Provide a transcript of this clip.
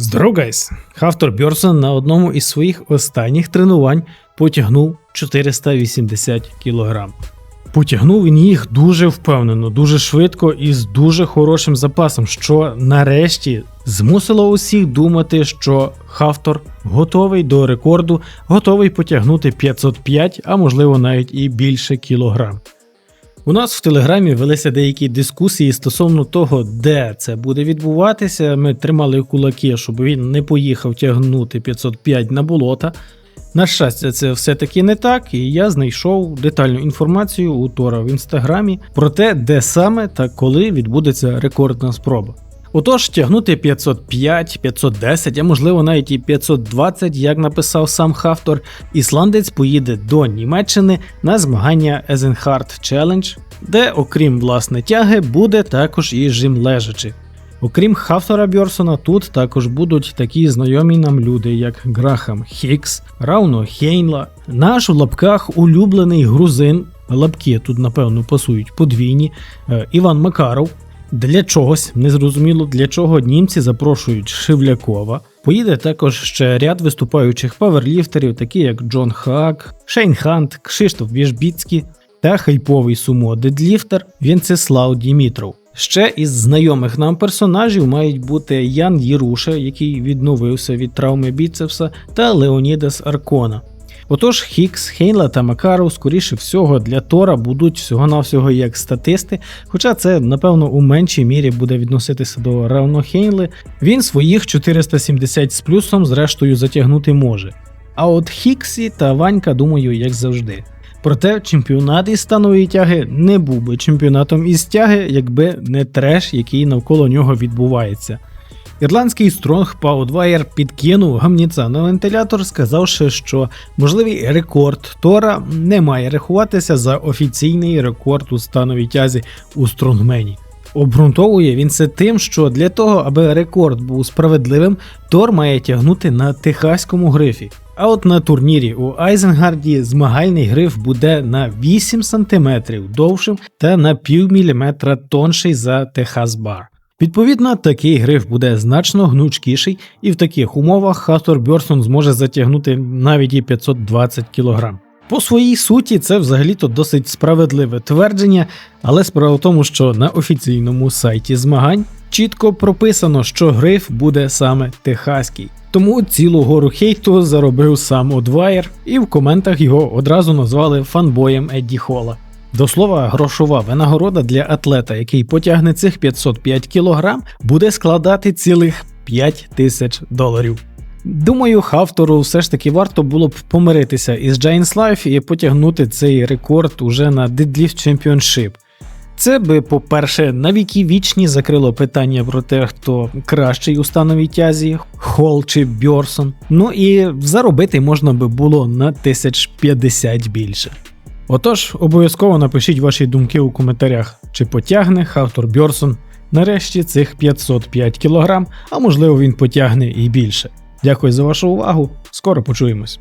Здоров, гайс! Хавтор Бьорсон на одному із своїх останніх тренувань потягнув 480 кг. Потягнув він їх дуже впевнено, дуже швидко і з дуже хорошим запасом, що нарешті змусило усіх думати, що Хавтор готовий до рекорду, готовий потягнути 505, а можливо навіть і більше кілограм. У нас в телеграмі велися деякі дискусії стосовно того, де це буде відбуватися. Ми тримали кулаки, щоб він не поїхав тягнути 505 на болота. На щастя, це все-таки не так, і я знайшов детальну інформацію у Тора в інстаграмі про те, де саме та коли відбудеться рекордна спроба. Отож, тягнути 505, 510, а можливо навіть і 520, як написав сам Хафтор, ісландець поїде до Німеччини на змагання Eisenhard Challenge, де, окрім власне тяги, буде також і жим лежачи. Окрім Хафтора Бьорсона, тут також будуть такі знайомі нам люди, як Грахам Хікс, Рауно Хейнла, наш в лапках улюблений грузин. Лапки тут, напевно, пасують подвійні, е, Іван Макаров. Для чогось незрозуміло, для чого німці запрошують Шевлякова. Поїде також ще ряд виступаючих паверліфтерів, такі як Джон Хак, Шейн Хант, Кшиштоф Віжбіцький та хайповий сумо дедліфтер Вінцеслав Дімітров. Ще із знайомих нам персонажів мають бути Ян Єруша, який відновився від травми біцепса, та Леонідас Аркона. Отож, Хікс, Хейнла та Макаров, скоріше всього, для Тора будуть всього-навсього як статисти, хоча це, напевно, у меншій мірі буде відноситися до равно Хейнли, він своїх 470 з плюсом зрештою затягнути може. А от Хіксі та Ванька, думаю, як завжди. Проте чемпіонат із станової тяги не був би чемпіонатом із тяги, якби не треш, який навколо нього відбувається. Ірландський стронг Паудвайер підкинув гамніця на вентилятор, сказавши, що можливий рекорд Тора не має рахуватися за офіційний рекорд у становій тязі у стронгмені. Обґрунтовує він це тим, що для того, аби рекорд був справедливим, Тор має тягнути на техаському грифі. А от на турнірі у Айзенгарді змагальний гриф буде на 8 см довшим та на пів міліметра тонший за Техас Бар. Відповідно, такий гриф буде значно гнучкіший, і в таких умовах Хастор Бьорсон зможе затягнути навіть і 520 кг. По своїй суті, це взагалі-то досить справедливе твердження, але справа в тому, що на офіційному сайті змагань чітко прописано, що гриф буде саме техаський. Тому цілу гору хейту заробив сам Одвайер, і в коментах його одразу назвали фанбоєм Едді Хола. До слова, грошова винагорода для атлета, який потягне цих 505 кг, буде складати цілих 5 тисяч доларів. Думаю, Хавтору все ж таки варто було б помиритися із Giants Life і потягнути цей рекорд уже на Deadlift Championship. Це би, по-перше, на віки вічні закрило питання про те, хто кращий у становій тязі, Холл чи Бьорсон. Ну і заробити можна би було на 1050 більше. Отож, обов'язково напишіть ваші думки у коментарях, чи потягне Хавтор Бьорсон нарешті цих 505 кг, а можливо він потягне і більше. Дякую за вашу увагу. Скоро почуємось.